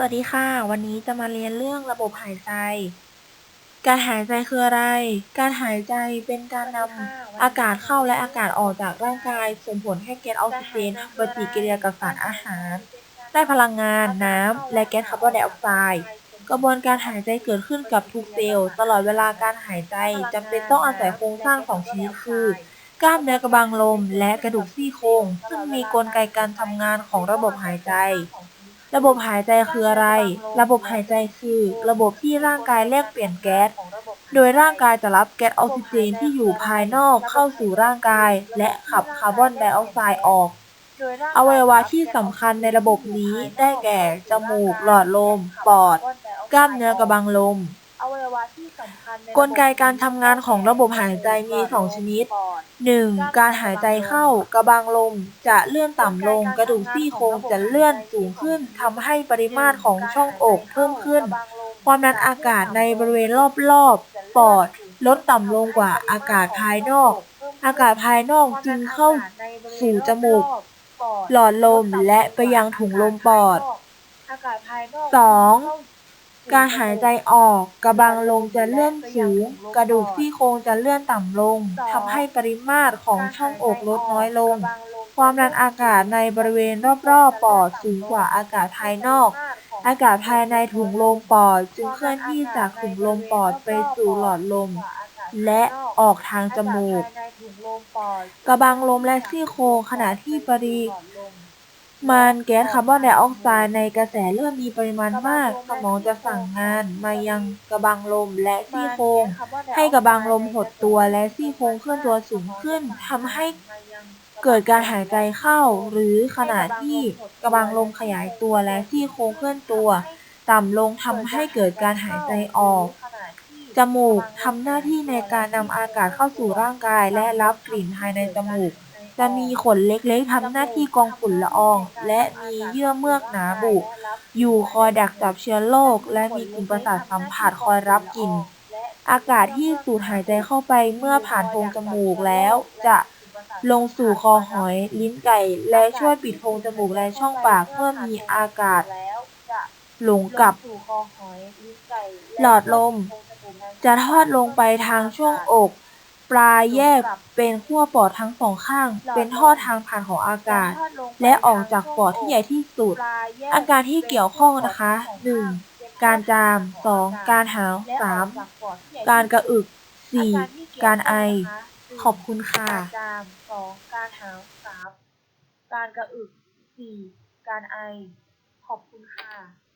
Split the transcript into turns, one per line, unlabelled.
สวัสดีค่ะ วันนี้จะมาเรียนเรื่องระบบหายใจ การหายใจคืออะไร การหายใจเป็นการนำอากาศเข้าและอากาศออกจากร่างกายส่งผลให้แก๊สออกซิเจนทำปฏิกิริยากับสารอาหาร ได้พลังงานน้ำและแก๊สคาร์บอนไดออกไซด์กระบวนการหายใจเกิดขึ้นกับทุกเซลล์ตลอดเวลาการหายใจจำเป็นต้องอาศัยโครงสร้างสองชนิดคือกล้ามเนื้อกระบังลมและกระดูกซี่โครงซึ่งมีกลไกการทำงานของระบบหายใจ ระบบหายใจคืออะไร ระบบหายใจคือ ระบบที่ร่างกายแลกเปลี่ยนแก๊ส โดยร่างกายจะรับแก๊สออกซิเจนที่อยู่ภายนอกเข้าสู่ร่างกาย และขับคาร์บอนไดออกไซด์ออกอวัยวะที่สำคัญในระบบนี้ได้แก่ จมูก หลอดลม ปอด กล้ามเนื้อกระบังลม
อวัยวะที่สำคัญใน
กลไกการทำงานของระบบหายใจมี2ชนิด
ปอด
1. การหายใจเข้ากระบังลมจะเลื่อนต่ำลงกระดูกซี่โครงจะเลื่อนสูงขึ้นทำให้ปริมาตรของช่องอกเพิ่มขึ้น ความดันอากาศในบริเวณรอบๆปอดลดต่ำลงกว่าอากาศภายนอก อากาศภายนอกจึงเข้าสู่จมูก หลอดลมและไปยังถุงลมปอด
อา กา
รหายใจออกกระบังลมจะเลื่อนสูง กระดูกซี่โครงจะเลื่อนต่ำลงทำให้ปริมาตรของช่องอกลดน้อยลง ความดันอากาศในบริเวณรอบๆปอดสูงกว่าอากาศภายนอก อากาศภายในถุงลมปอดจึงเคลื่อนที่จากถุงลมปอดไปสู่หลอดลม และออกทางจมูก กระบังลมและซี่โครงขณะที่ปริ มาณแก๊สคาร์บอนไดออกไซด์ในกระแสเลือดมีปริมาณมาก สมองจะสั่งงานมายังกระบังลมและซี่โครงให้กระบังลมหดตัวและซี่โครงเคลื่อนตัวสูงขึ้นทำให้เกิดการหายใจเข้า หรือขณะที่กระบังลมขยายตัวและซี่โครงเคลื่อนตัว ต่ำลงทำให้เกิดการหายใจออก จมูกทำหน้าที่ในการนำอากาศเข้าสู่ร่างกายและรับกลิ่นภายในจมูก จะมีขนเล็กๆทำหน้าที่กองฝุ่นละออง และมีเยื่อเมือกหนาบุ อยู่คอยดักจับเชื้อโรคและมีกลุ่มประสาทสัมผัสคอยรับกลิ่น อากาศที่สูดหายใจเข้าไปเมื่อผ่านโพรงจมูกแล้วจะลงสู่คอหอยลิ้นไก่ และช่วยปิดโพรงจมูกและช่องปากเมื่อมีอากาศหลงกับ หลอดลม จะทอดลงไปทางช่วงอก ปลายแยกเป็นขั้วปอดทั้งสองข้าง เป็นท่อทางผ่านของอากาศ และออกจากปอดที่ใหญ่ที่สุด อาการที่เกี่ยวข้องนะคะ 1. การจาม 2. การหาว 3. การกระอึก 4. การไอ ขอบคุณค่ะ
การจามสองการหาวสามการกระอึกสี่การไอ ขอบคุณค่ะ